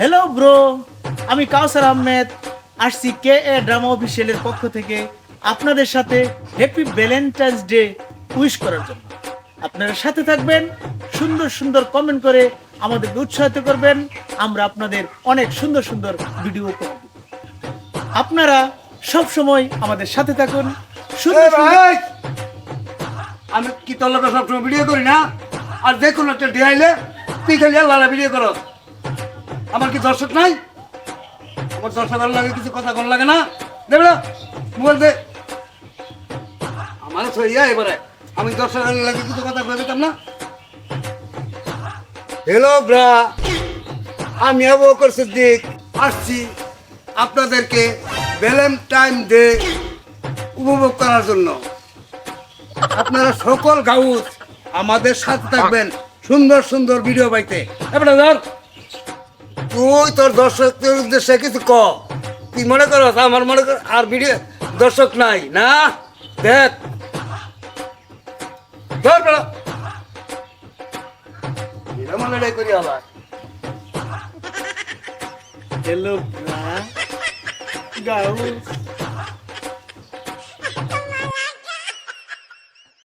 Hello bro আমি কাউসার আহমেদ আসছি কে a drama অফিসিয়ালের পক্ষ থেকে আপনাদের সাথে হ্যাপি ভ্যালেন্টাইন্স ডে উইশ করার জন্য। আপনারা সাথে থাকবেন সুন্দর সুন্দর কমেন্ট করে আমাদেরকে উৎসাহিত করবেন। আমরা আপনাদের অনেক সুন্দর সুন্দর ভিডিও করব আপনারা সব সময় আমাদের সাথে থাকুন। সুন্দর আমি কি তোর সবসময় ভিডিও করি না? আর দেখুন একটা ডিহাইলে তুই খালি আল্লাহ ভিডিও করো। আমার কি দর্শক নাই? আমার দর্শক ভালো লাগে কিছু কথা কোন লাগে না? দেবে না মোবাইল দে। আমার সইয়া এবারে। আমি দর্শক আর লাগে কিছু কথা কয়ে দিতাম না। হ্যালো ব্রা আমি আবু বকর সিদ্দিক। আসছি আপনাদেরকে ভ্যালেন্টাইন ডে উপভোগ করার জন্য। আপনারা সকল গাউস আমাদের সাথে থাকবেন সুন্দর সুন্দর ভিডিও পাইতে। ধর। তুই তোর দর্শকদের উদ্দেশ্যে কিছু ক। তুই মনে করস আমার মনে কর, আর ভিডিও দর্শক নাই, না? দেখ। ধর বেড়া। লড়াই করি আবার। গাউস।